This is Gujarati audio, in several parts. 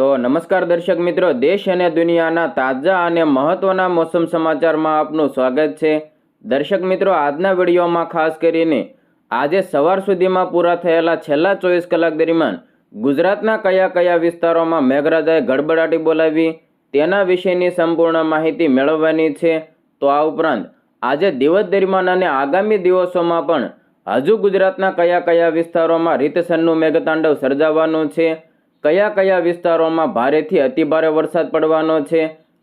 તો નમસ્કાર દર્શક મિત્રો, દેશ અને દુનિયાના તાજા અને મહત્વના મોસમ સમાચારમાં આપનું સ્વાગત છે. દર્શક મિત્રો, આજના વિડીયોમાં ખાસ કરીને આજે સવાર સુધીમાં પૂરા થયેલા છેલ્લા ચોવીસ કલાક દરમિયાન ગુજરાતના કયા કયા વિસ્તારોમાં મેઘરાજાએ ગડબડાટી બોલાવી તેના વિશેની સંપૂર્ણ માહિતી મેળવવાની છે. તો આ ઉપરાંત આજે દિવસ દરમિયાન અને આગામી દિવસોમાં પણ હજુ ગુજરાતના કયા કયા વિસ્તારોમાં રીતસરનું મેઘતાંડવ સર્જાવાનું છે. કયા કયા વિસ્તારોમાં ભારેથી અતિભારે વરસાદ પડવાનો છે,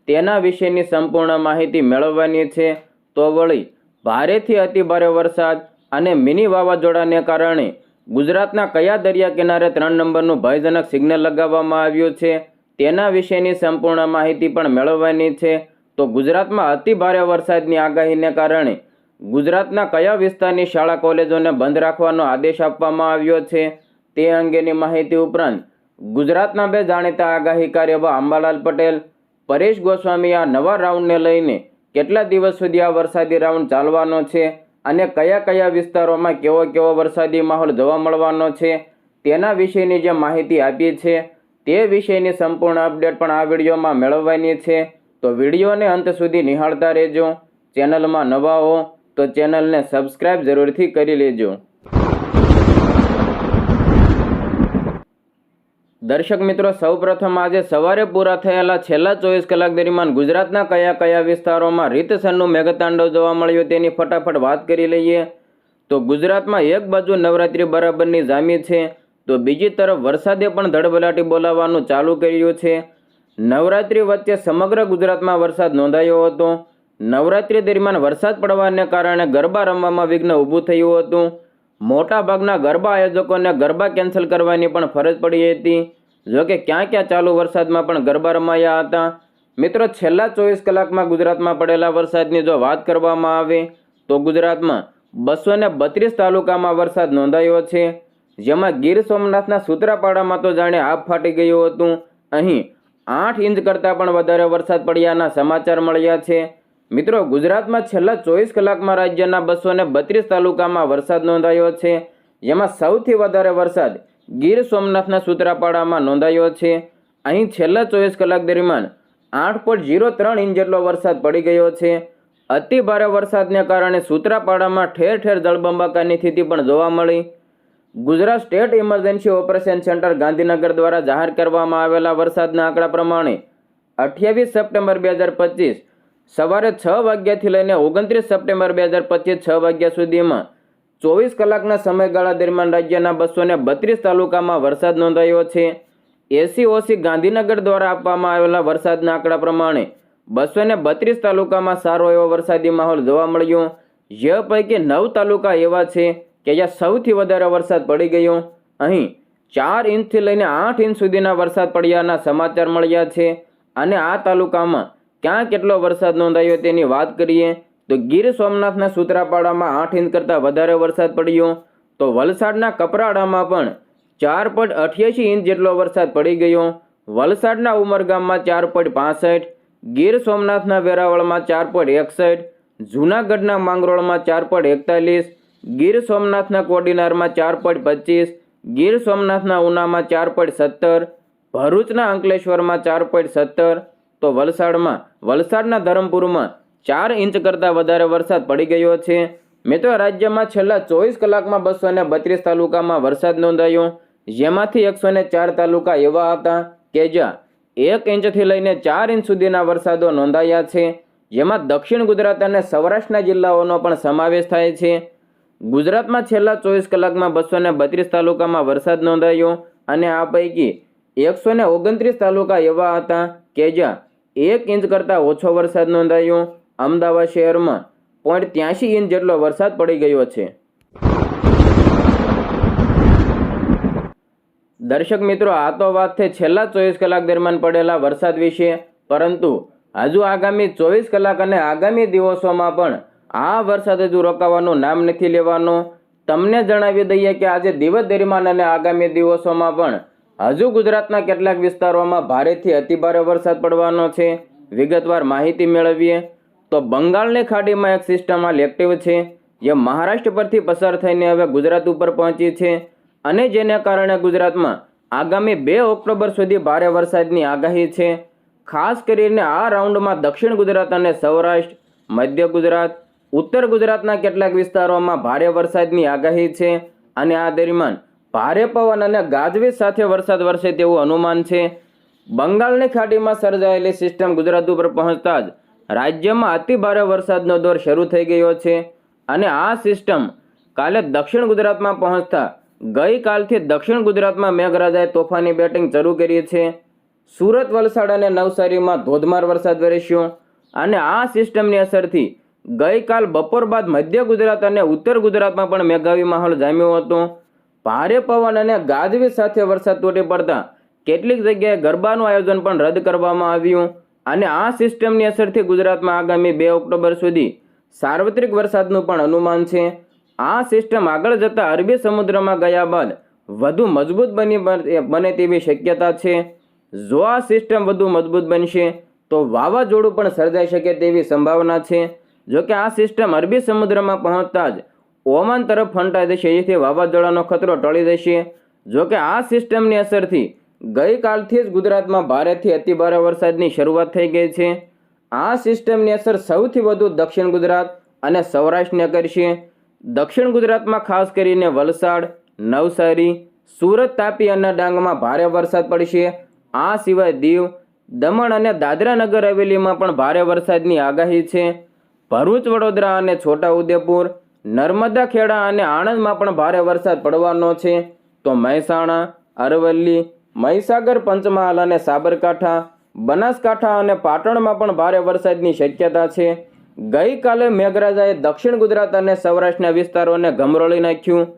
તેના વિશેની સંપૂર્ણ માહિતી મેળવવાની છે. તો વળી, ભારેથી અતિભારે વરસાદ અને મિની વાવાઝોડાને કારણે ગુજરાતના કયા દરિયા કિનારે ત્રણ નંબરનું ભયજનક સિગ્નલ લગાવવામાં આવ્યું છે, તેના વિશેની સંપૂર્ણ માહિતી પણ મેળવવાની છે. તો ગુજરાતમાં અતિભારે વરસાદની આગાહીને કારણે ગુજરાતના કયા વિસ્તારની શાળા કોલેજોને બંધ રાખવાનો આદેશ આપવામાં આવ્યો છે, તે અંગેની માહિતી ઉપરાંત ગુજરાતના બે જાણીતા આગાહીકાર એવા અંબાલાલ પટેલ, પરેશ ગોસ્વામી આ નવા રાઉન્ડને લઈને કેટલા દિવસ સુધી આ વરસાદી રાઉન્ડ ચાલવાનો છે અને કયા કયા વિસ્તારોમાં કેવો કેવો વરસાદી માહોલ જોવા મળવાનો છે તેના વિશેની જે માહિતી આપી છે તે વિશેની સંપૂર્ણ અપડેટ પણ આ વિડીયોમાં મેળવવાની છે. તો વિડીયોને અંત સુધી નિહાળતા રહેજો. ચેનલમાં નવા હો તો ચેનલને સબસ્ક્રાઇબ જરૂરથી કરી લેજો. દર્શક મિત્રો, સૌપ્રથમ આજે સવારે પૂરા થયેલા છેલ્લા ચોવીસ કલાક દરમિયાન ગુજરાતના કયા કયા વિસ્તારોમાં રીતસરનું મેઘતાંડવ જોવા મળ્યું તેની ફટાફટ વાત કરી લઈએ. તો ગુજરાતમાં એક બાજુ નવરાત્રિ બરાબરની જામી છે, તો બીજી તરફ વરસાદે પણ ધડબલાટી બોલાવવાનું ચાલુ કર્યું છે. નવરાત્રિ વચ્ચે સમગ્ર ગુજરાતમાં વરસાદ નોંધાયો હતો. નવરાત્રિ દરમિયાન વરસાદ પડવાને કારણે ગરબા રમવામાં વિઘ્ન ઊભું થયું હતું. મોટા ભાગના ગરબા આયોજકોને ગરબા કેન્સલ કરવાની પણ ફરજ પડી હતી. જોકે ક્યાં ક્યાં ચાલુ વરસાદમાં પણ ગરબા રમાયા હતા. મિત્રો, છેલ્લા ચોવીસ કલાકમાં ગુજરાતમાં પડેલા વરસાદની જો વાત કરવામાં આવે, તો ગુજરાતમાં બસો ને બત્રીસ તાલુકામાં વરસાદ નોંધાયો છે. જેમાં ગીર સોમનાથના સુત્રાપાડામાં તો જાણે આભ ફાટી ગયું હતું. અહીં આઠ ઇંચ કરતાં પણ વધારે વરસાદ પડ્યાના સમાચાર મળ્યા છે. મિત્રો, ગુજરાતમાં છેલ્લા ચોવીસ કલાકમાં રાજ્યના બસો ને બત્રીસ તાલુકામાં વરસાદ નોંધાયો છે. જેમાં સૌથી વધારે વરસાદ ગીર સોમનાથના સુત્રાપાડામાં નોંધાયો છે. અહીં છેલ્લા ચોવીસ કલાક દરમિયાન આઠ પોઈન્ટ જીરો ત્રણ ઇંચ જેટલો વરસાદ પડી ગયો છે. અતિ ભારે વરસાદને કારણે સુત્રાપાડામાં ઠેર ઠેર જળબંબાકારની સ્થિતિ પણ જોવા મળી. Gujarat state emergency operation centre Gandhinagar દ્વારા જાહેર કરવામાં આવેલા વરસાદના આંકડા પ્રમાણે અઠ્યાવીસ સપ્ટેમ્બર બે હજાર પચીસ સવારે છ વાગ્યાથી લઈને ઓગણત્રીસ સપ્ટેમ્બર બે હજાર પચીસ છ વાગ્યા સુધીમાં ચોવીસ કલાકના સમયગાળા દરમિયાન રાજ્યના બસો ને બત્રીસ તાલુકામાં વરસાદ નોંધાયો છે. એસી ઓસી ગાંધીનગર દ્વારા આપવામાં આવેલા વરસાદના આંકડા પ્રમાણે બસો ને બત્રીસ તાલુકામાં સારો એવો વરસાદી માહોલ જોવા મળ્યો. જે પૈકી નવ તાલુકા એવા છે કે જ્યાં સૌથી વધારે વરસાદ પડી ગયો. અહીં ચાર ઇંચથી લઈને આઠ ઇંચ સુધીના વરસાદ પડ્યાના સમાચાર મળ્યા છે અને આ તાલુકામાં ક્યાં કેટલો વરસાદ નોંધાયો તેની વાત કરીએ, તો ગીર સોમનાથના સુત્રાપાડામાં આઠ ઇંચ કરતાં વધારે વરસાદ પડ્યો. તો વલસાડના કપરાડામાં પણ ચાર પોઈન્ટ અઠ્યાસી ઇંચ જેટલો વરસાદ પડી ગયો. વલસાડના ઉમરગામમાં ચાર પોઈન્ટ પાસઠ, ગીર સોમનાથના વેરાવળમાં ચાર પોઈન્ટ એકસઠ, જૂનાગઢના માંગરોળમાં ચાર પોઈન્ટ એકતાલીસ, ગીર સોમનાથના કોડીનારમાં ચાર પોઈન્ટ પચીસ, ગીર સોમનાથના ઉનામાં ચાર પોઈન્ટ સત્તર, ભરૂચના અંકલેશ્વરમાં ચાર પોઈન્ટ સત્તર તો વલસાડમાં, વલસાડના ધરમપુરમાં ચાર ઇંચ કરતાં વધારે વરસાદ પડી ગયો છે. મિત્રો, રાજ્યમાં છેલ્લા ચોવીસ કલાકમાં બસો ને બત્રીસ તાલુકામાં વરસાદ નોંધાયો. જેમાંથી એકસો ને ચાર તાલુકા એવા હતા કે જ્યાં એક ઇંચથી લઈને ચાર ઇંચ સુધીના વરસાદો નોંધાયા છે. જેમાં દક્ષિણ ગુજરાત અને સૌરાષ્ટ્રના જિલ્લાઓનો પણ સમાવેશ થાય છે. ગુજરાતમાં છેલ્લા ચોવીસ કલાકમાં બસો ને બત્રીસ તાલુકામાં વરસાદ નોંધાયો અને આ પૈકી એકસો ઓગણત્રીસ તાલુકા એવા હતા કે જ્યાં એક ઇંચ કરતાં ઓછો વરસાદ નોંધાયો. અમદાવાદ શહેરમાં પોઈન્ટ ત્યાંશી ઇંચ જેટલો વરસાદ પડી ગયો છે. દર્શક મિત્રો, આ તો વાત થઈ છેલ્લા ચોવીસ કલાક દરમિયાન પડેલા વરસાદ વિશે. પરંતુ હજુ આગામી ચોવીસ કલાક અને આગામી દિવસોમાં પણ આ વરસાદ હજુ રોકાવાનું નામ નથી લેવાનો. તમને જણાવી દઈએ કે આજે દિવસ દરમિયાન અને આગામી દિવસોમાં પણ હજુ ગુજરાતના કેટલાક વિસ્તારોમાં ભારેથી અતિભારે વરસાદ પડવાનો છે. વિગતવાર માહિતી મેળવીએ તો બંગાળની ખાડીમાં એક સિસ્ટમ હાલ એક્ટિવ છે, જે મહારાષ્ટ્ર પરથી પસાર થઈને હવે ગુજરાત ઉપર પહોંચી છે અને જેને કારણે ગુજરાતમાં આગામી બે ઓક્ટોબર સુધી ભારે વરસાદની આગાહી છે. ખાસ કરીને આ રાઉન્ડમાં દક્ષિણ ગુજરાત અને સૌરાષ્ટ્ર, મધ્ય ગુજરાત, ઉત્તર ગુજરાતના કેટલાક વિસ્તારોમાં ભારે વરસાદની આગાહી છે અને આ દરમિયાન ભારે પવન અને ગાજવીજ સાથે વરસાદ વરસે તેવું અનુમાન છે. બંગાળની ખાડીમાં સર્જાયેલી સિસ્ટમ ગુજરાત ઉપર પહોંચતા જ રાજ્યમાં અતિ ભારે વરસાદનો દોર શરૂ થઈ ગયો છે અને આ સિસ્ટમ કાલે દક્ષિણ ગુજરાતમાં પહોંચતા ગઈકાલથી દક્ષિણ ગુજરાતમાં મેઘરાજાએ તોફાની બેટિંગ શરૂ કરી છે. સુરત, વલસાડ અને નવસારીમાં ધોધમાર વરસાદ વરસ્યો અને આ સિસ્ટમની અસરથી ગઈકાલ બપોર બાદ મધ્ય ગુજરાત અને ઉત્તર ગુજરાતમાં પણ મેઘાવી માહોલ જામ્યો હતો. ભારે પવન અને ગાજવીજ સાથે વરસાદ તૂટી પડતા કેટલીક જગ્યાએ ગરબાનું આયોજન પણ રદ કરવામાં આવ્યું. અને આ સિસ્ટમની અસરથી ગુજરાતમાં આગામી બે ઓક્ટોબર સુધી સાર્વત્રિક વરસાદનું પણ અનુમાન છે. આ સિસ્ટમ આગળ જતા અરબી સમુદ્રમાં ગયા બાદ વધુ મજબૂત બની બને તેવી શક્યતા છે. જો આ સિસ્ટમ વધુ મજબૂત બનશે, તો વાવાઝોડું પણ સર્જાઈ શકે તેવી સંભાવના છે. જો કે આ સિસ્ટમ અરબી સમુદ્રમાં પહોંચતા જ ઓમાન તરફ ફંટાઈ દેશે જેથી વાવાઝોડાનો ખતરો ટળી દેશે જોકે આ સિસ્ટમની અસરથી ગઈકાલથી જ ગુજરાતમાં ભારેથી અતિભારે વરસાદની શરૂઆત થઈ ગઈ છે. આ સિસ્ટમની અસર સૌથી વધુ દક્ષિણ ગુજરાત અને સૌરાષ્ટ્રને કરશે. દક્ષિણ ગુજરાતમાં ખાસ કરીને વલસાડ, નવસારી, સુરત, તાપી અને ડાંગમાં ભારે વરસાદ પડશે. આ સિવાય દીવ, દમણ અને દાદરા નગર હવેલીમાં પણ ભારે વરસાદની આગાહી છે. ભરૂચ, વડોદરા અને છોટાઉદેપુર નર્મદા ખેડા અને આણંદમાં પણ ભારે વરસાદ પડવાનો છે. તો મહેસાણા, અરવલ્લી, મહીસાગર, પંચમહાલ અને સાબરકાંઠા, બનાસકાંઠા અને પાટણમાં પણ ભારે વરસાદની શક્યતા છે. ગઈકાલે મેઘરાજાએ દક્ષિણ ગુજરાત અને સૌરાષ્ટ્રના વિસ્તારોને ગમરોળી નાખ્યું.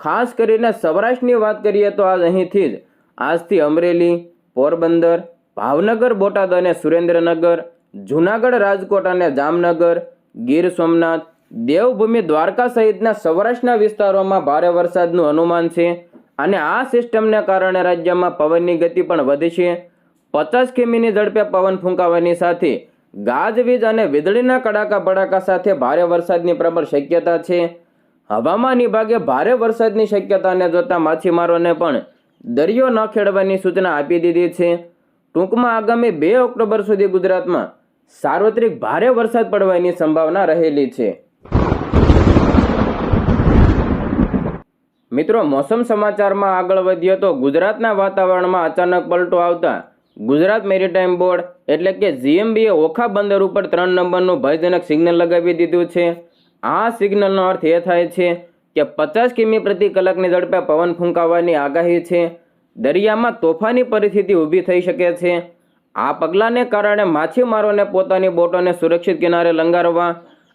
ખાસ કરીને સૌરાષ્ટ્રની વાત કરીએ તો આજ અહીંથી જ. આજથી અમરેલી, પોરબંદર, ભાવનગર, બોટાદ અને સુરેન્દ્રનગર, જૂનાગઢ, રાજકોટ અને જામનગર, ગીર સોમનાથ દેવભૂમિ દ્વારકા સહિતના સૌરાષ્ટ્રના વિસ્તારોમાં ભારે વરસાદનું અનુમાન છે અને આ સિસ્ટમને કારણે રાજ્યમાં પવનની ગતિ પણ વધી છે. પચાસ કિમીની ઝડપે પવન ફૂંકાવાની સાથે ગાજવીજ અને વીજળીના કડાકા ભડાકા સાથે ભારે વરસાદની પ્રબળ શક્યતા છે. હવામાન વિભાગે ભારે વરસાદની શક્યતાને જોતા માછીમારોને પણ દરિયો ન ખેડવાની સૂચના આપી દીધી છે. ટૂંકમાં આગામી બે ઓક્ટોબર સુધી ગુજરાતમાં સાર્વત્રિક ભારે વરસાદ પડવાની સંભાવના રહેલી છે. મિત્રો, મોસમ સમાચારમાં આગળ વધીએ તો ગુજરાતના વાતાવરણમાં અચાનક પલટો આવતા ગુજરાત મેરીટાઈમ બોર્ડ એટલે કે જીએમબીએ ઓખા બંદર ઉપર ત્રણ નંબરનું ભયજનક સિગ્નલ લગાવી દીધું છે. આ સિગ્નલનો અર્થ એ થાય છે કે પચાસ કિમી પ્રતિ કલાકની ઝડપે પવન ફૂંકાવાની આગાહી છે. દરિયામાં તોફાની પરિસ્થિતિ ઊભી થઈ શકે છે. આ પગલાંને કારણે માછીમારોને પોતાની બોટોને સુરક્ષિત કિનારે લંગારવા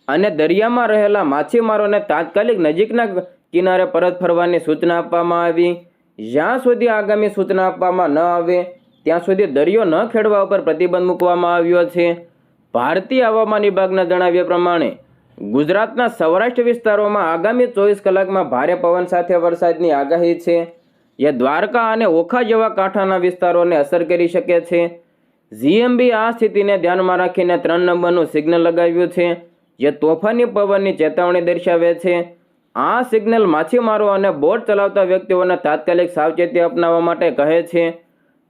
અને દરિયામાં રહેલા માછીમારોને તાત્કાલિક નજીકના કિનારે પરત ફરવાની સૂચના આપવામાં આવી. જ્યાં સુધી આગામી સૂચના આપવામાં ન આવે, ત્યાં સુધી દરિયો ન ખેડવા ઉપર પ્રતિબંધ મૂકવામાં આવ્યો છે. ભારતીય હવામાન વિભાગના જણાવ્યા પ્રમાણે, ગુજરાતના સૌરાષ્ટ્ર વિસ્તારોમાં આગામી ચોવીસ કલાકમાં ભારે પવન સાથે વરસાદની આગાહી છે. જે દ્વારકા અને ઓખા જેવા કાંઠાના વિસ્તારોને અસર કરી શકે છે. જીએમબી આ સ્થિતિને ધ્યાનમાં રાખીને ત્રણ નંબરનું સિગ્નલ લગાવ્યું છે. જે તોફાની પવનની ચેતવણી દર્શાવે છે. આ સિગ્નલ માછીમારો અને બોટ ચલાવતા વ્યક્તિઓને તાત્કાલિક સાવચેતી અપનાવવા માટે કહે છે.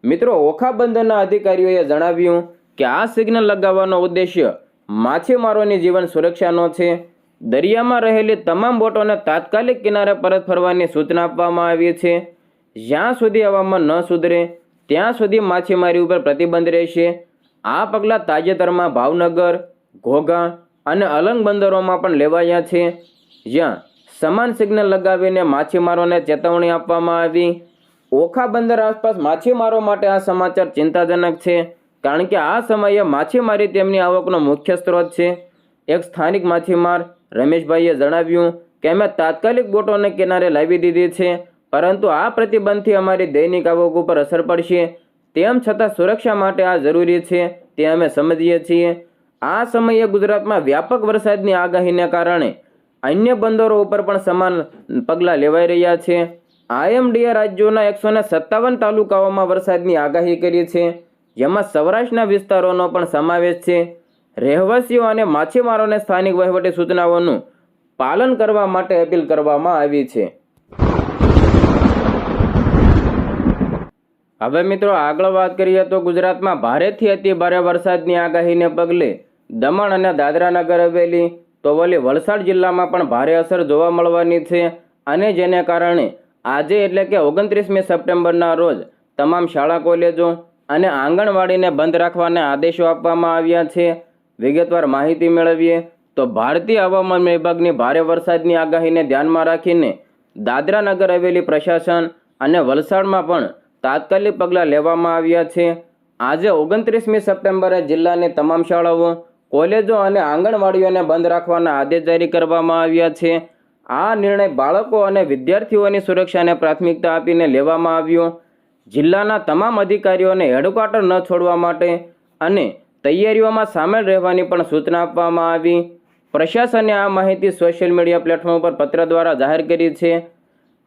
મિત્રો ઓખા બંદરના અધિકારીઓએ જણાવ્યું કે આ સિગ્નલ લગાવવાનો ઉદ્દેશ્ય માછીમારોની જીવન સુરક્ષાનો છે. દરિયામાં રહેલી તમામ બોટોને તાત્કાલિક કિનારે પરત ફરવાની સૂચના આપવામાં આવી છે. જ્યાં સુધી હવામાન ન સુધરે, ત્યાં સુધી માછીમારી ઉપર પ્રતિબંધ રહેશે. આ પગલાં તાજેતરમાં ભાવનગર, ઘોઘા અને અલંગ બંદરોમાં પણ લેવાયા છે. જ્યાં સમાન સિગ્નલ લગાવીને માછીમારોને ચેતવણી આપવામાં આવી. ઓખા બંદર આસપાસ માછીમારો માટે આ સમાચાર ચિંતાજનક છે, કારણ કે આ સમયે માછીમારી તેમની આવકનો મુખ્ય સ્ત્રોત છે. એક સ્થાનિક માછીમાર રમેશભાઈએ જણાવ્યું કે, અમે તાત્કાલિક બોટોને કિનારે લાવી દીધી છે, પરંતુ આ પ્રતિબંધથી અમારી દૈનિક આવક ઉપર અસર પડશે. તેમ છતાં સુરક્ષા માટે આ જરૂરી છે, તે અમે સમજીએ છીએ. આ સમયે ગુજરાતમાં વ્યાપક વરસાદની આગાહીને કારણે અન્ય બંદરો ઉપર પણ સમાન પગલાં લેવાઈ રહ્યા છે. આઈએમડીએ રાજ્યોના એકસો સત્તાવન તાલુકાઓમાં વરસાદની આગાહી કરી છે. જેમાં સૌરાષ્ટ્રના વિસ્તારોનો પણ સમાવેશ છે. રહેવાસીઓ અને માછીમારોને સ્થાનિક વહીવટી સૂચનાઓનું પાલન કરવા માટે અપીલ કરવામાં આવી છે. હવે મિત્રો આગળ વાત કરીએ તો ગુજરાતમાં ભારેથી અતિ ભારે વરસાદની આગાહીને પગલે દમણ અને દાદરા નગર હવેલી તો વળી વલસાડ જિલ્લામાં પણ ભારે અસર જોવા મળવાની છે અને જેને કારણે આજે એટલે કે ઓગણત્રીસમી સપ્ટેમ્બરના રોજ તમામ શાળા, કોલેજો અને આંગણવાડીને બંધ રાખવાના આદેશો આપવામાં આવ્યા છે. વિગતવાર માહિતી મેળવીએ તો ભારતીય હવામાન વિભાગની ભારે વરસાદની આગાહીને ધ્યાનમાં રાખીને દાદરા નગર હવેલી પ્રશાસન અને વલસાડમાં પણ તાત્કાલિક પગલાં લેવામાં આવ્યા છે. આજે ઓગણત્રીસમી સપ્ટેમ્બરે જિલ્લાની તમામ શાળાઓ કોલેજો અને આંગણવાડીઓને બંધ રાખવાના આદેશ જારી કરવામાં આવ્યા છે. આ નિર્ણય બાળકો અને વિદ્યાર્થીઓની સુરક્ષાને પ્રાથમિકતા આપીને લેવામાં આવ્યો. જિલ્લાના તમામ અધિકારીઓને હેડક્વાર્ટર ન છોડવા માટે અને તૈયારીઓમાં સામેલ રહેવાની પણ સૂચના આપવામાં આવી. પ્રશાસને આ માહિતી સોશિયલ મીડિયા પ્લેટફોર્મ પર પત્ર દ્વારા જાહેર કરી છે.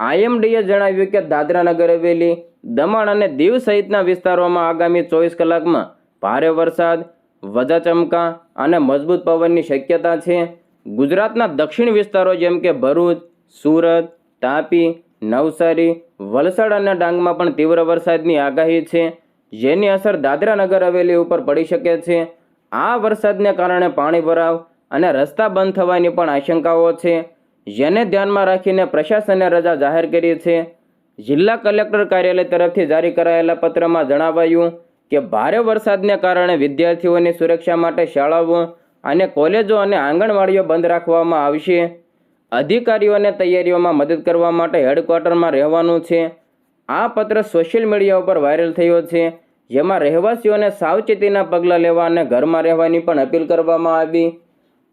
આઈએમડીએ જણાવ્યું કે દાદરા નગર હવેલી, દમણ અને દીવ સહિતના વિસ્તારોમાં આગામી ચોવીસ કલાકમાં ભારે વરસાદ વજાચમકા અને મજબૂત પવનની શક્યતા છે. ગુજરાતના દક્ષિણ વિસ્તારો જેમ કે ભરૂચ, સુરત, તાપી, નવસારી, વલસાડ અને ડાંગમાં પણ તીવ્ર વરસાદની આગાહી છે. જેની અસર દાદરા નગર હવેલી ઉપર પડી શકે છે. આ વરસાદને કારણે પાણી ભરાવ અને રસ્તા બંધ થવાની પણ આશંકાઓ છે. જેને ધ્યાનમાં રાખીને પ્રશાસને રજા જાહેર કરી છે. જિલ્લા કલેક્ટર કાર્યાલય તરફથી જારી કરાયેલા પત્રમાં જણાવાયું કે ભારે વરસાદને કારણે વિદ્યાર્થીઓની સુરક્ષા માટે શાળાઓ અને કોલેજો અને આંગણવાડીઓ બંધ રાખવામાં આવશે. અધિકારીઓને તૈયારીઓમાં મદદ કરવા માટે હેડક્વાર્ટરમાં રહેવાનું છે. આ પત્ર સોશિયલ મીડિયા ઉપર વાયરલ થયો છે. જેમાં રહેવાસીઓને સાવચેતીના પગલાં લેવા અને ઘરમાં રહેવાની પણ અપીલ કરવામાં આવી.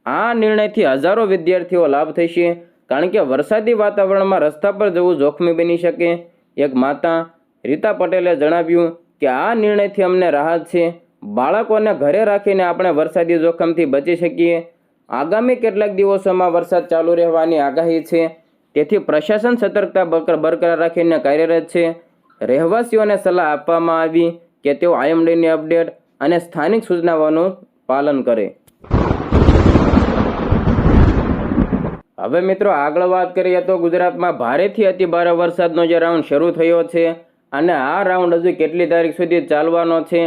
આ નિર્ણયથી હજારો વિદ્યાર્થીઓ લાભ થશે, કારણ કે વરસાદી વાતાવરણમાં રસ્તા પર જવું જોખમી બની શકે. એક માતા, રીતા પટેલે જણાવ્યું કે આ નિર્ણયથી અમને રાહત છે. બાળકોને ઘરે રાખીને આપણે વરસાદી જોખમથી બચી શકીએ. આગામી કેટલાક દિવસોમાં વરસાદ ચાલુ રહેવાની આગાહી છે. તેથી પ્રશાસન સતર્કતા બરક- બરકરાર રાખીને કાર્યરત છે. રહેવાસીઓને સલાહ આપવામાં આવી કે તેઓ આઈએમડીની અપડેટ અને સ્થાનિક સૂચનાઓનું પાલન કરે. હવે મિત્રો આગળ વાત કરીએ તો ગુજરાતમાં ભારેથી અતિભારે વરસાદનો જે રાઉન્ડ શરૂ થયો છે. અને આ રાઉન્ડ હજુ કેટલી તારીખ સુધી ચાલવાનો છે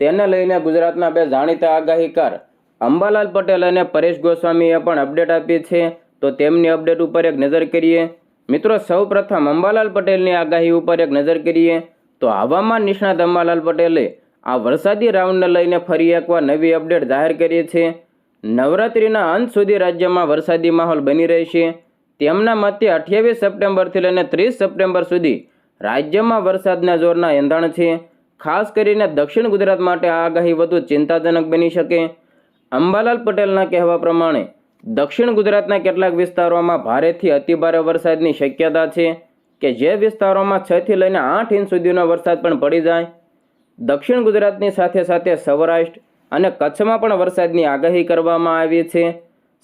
તેને લઈને ગુજરાતના બે જાણીતા આગાહીકાર. અંબાલાલ પટેલ અને પરેશ ગોસ્વામીએ પણ અપડેટ આપી છે, તો તેમની અપડેટ ઉપર એક નજર કરીએ. મિત્રો સૌ પ્રથમ અંબાલાલ પટેલની આગાહી ઉપર એક નજર કરીએ, તો હવામાન નિષ્ણાત અંબાલાલ પટેલે આ વરસાદી રાઉન્ડને લઈને ફરી એકવાર નવી અપડેટ જાહેર કરી છે. નવરાત્રિના અંત સુધી રાજ્યમાં વરસાદી માહોલ બની રહેશે. તેમના મતે અઠ્યાવીસ સપ્ટેમ્બરથી લઈને ત્રીસ સપ્ટેમ્બર સુધી રાજ્યમાં વરસાદના જોરના એંધાણ છે. ખાસ કરીને દક્ષિણ ગુજરાત માટે આ આગાહી વધુ ચિંતાજનક બની શકે. અંબાલાલ પટેલના કહેવા પ્રમાણે, દક્ષિણ ગુજરાતના કેટલાક વિસ્તારોમાં ભારેથી અતિભારે વરસાદની શક્યતા છે કે જે વિસ્તારોમાં છથી લઈને આઠ ઇંચ સુધીનો વરસાદ પણ પડી જાય. દક્ષિણ ગુજરાતની સાથે સાથે સૌરાષ્ટ્ર અને કચ્છમાં પણ વરસાદની આગાહી કરવામાં આવી છે.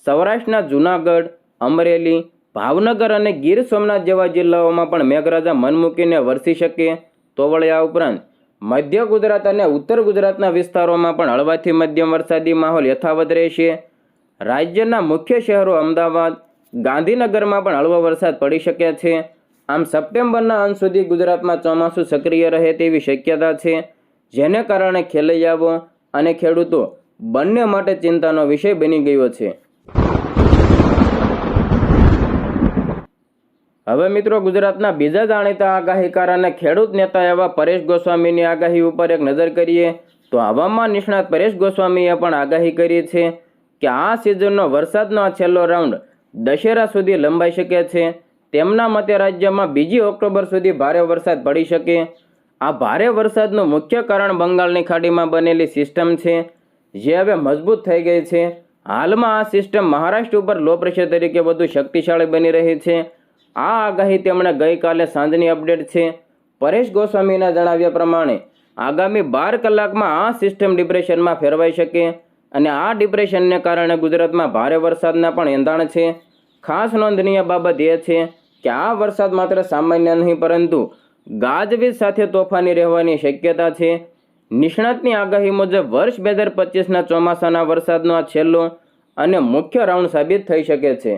સૌરાષ્ટ્રના જૂનાગઢ, અમરેલી ભાવનગર અને ગીર સોમનાથ જેવા જિલ્લાઓમાં પણ મેઘરાજા મન મૂકીને વરસી શકે તો વળી આ ઉપરાંત મધ્ય ગુજરાત અને ઉત્તર ગુજરાતના વિસ્તારોમાં પણ હળવાથી મધ્યમ વરસાદી માહોલ યથાવત રહેશે. રાજ્યના મુખ્ય શહેરો અમદાવાદ, ગાંધીનગરમાં પણ હળવો વરસાદ પડી શકે છે. આમ સપ્ટેમ્બરના અંત સુધી ગુજરાતમાં ચોમાસું સક્રિય રહે તેવી શક્યતા છે. જેને કારણે ખેલૈયાઓ અને ખેડૂતો બંને માટે ચિંતાનો વિષય બની ગયો છે. હવે મિત્રો ગુજરાતના બીજા જાણીતા આગાહીકાર અને ખેડૂત નેતા એવા પરેશ ગોસ્વામીની આગાહી ઉપર એક નજર કરીએ, તો હવામાન નિષ્ણાત પરેશ ગોસ્વામીએ પણ આગાહી કરી છે કે આ સિઝનનો વરસાદનો આ છેલ્લો રાઉન્ડ દશેરા સુધી લંબાઈ શકે છે. તેમના મતે રાજ્યમાં બીજી ઓક્ટોબર સુધી ભારે વરસાદ પડી શકે. આ ભારે વરસાદનું મુખ્ય કારણ બંગાળની ખાડીમાં બનેલી સિસ્ટમ છે, જે હવે મજબૂત થઈ ગઈ છે. હાલમાં આ સિસ્ટમ મહારાષ્ટ્ર ઉપર લો પ્રેશર તરીકે વધુ શક્તિશાળી બની રહી છે. આ આગાહી તેમણે ગઈકાલે સાંજની અપડેટ છે. પરેશ ગોસ્વામીના જણાવ્યા પ્રમાણે, આગામી બાર કલાકમાં આ સિસ્ટમ ડિપ્રેશનમાં ફેરવાઈ શકે અને આ ડિપ્રેશનને કારણે ગુજરાતમાં ભારે વરસાદના પણ એંધાણ છે. ખાસ નોંધનીય બાબત એ છે કે આ વરસાદ માત્ર સામાન્ય નહીં, પરંતુ ગાજવીજ સાથે તોફાની રહેવાની શક્યતા છે. નિષ્ણાતની આગાહી મુજબ વર્ષ બે હજાર પચીસના ચોમાસાના વરસાદનો આ છેલ્લો અને મુખ્ય રાઉન્ડ સાબિત થઈ શકે છે.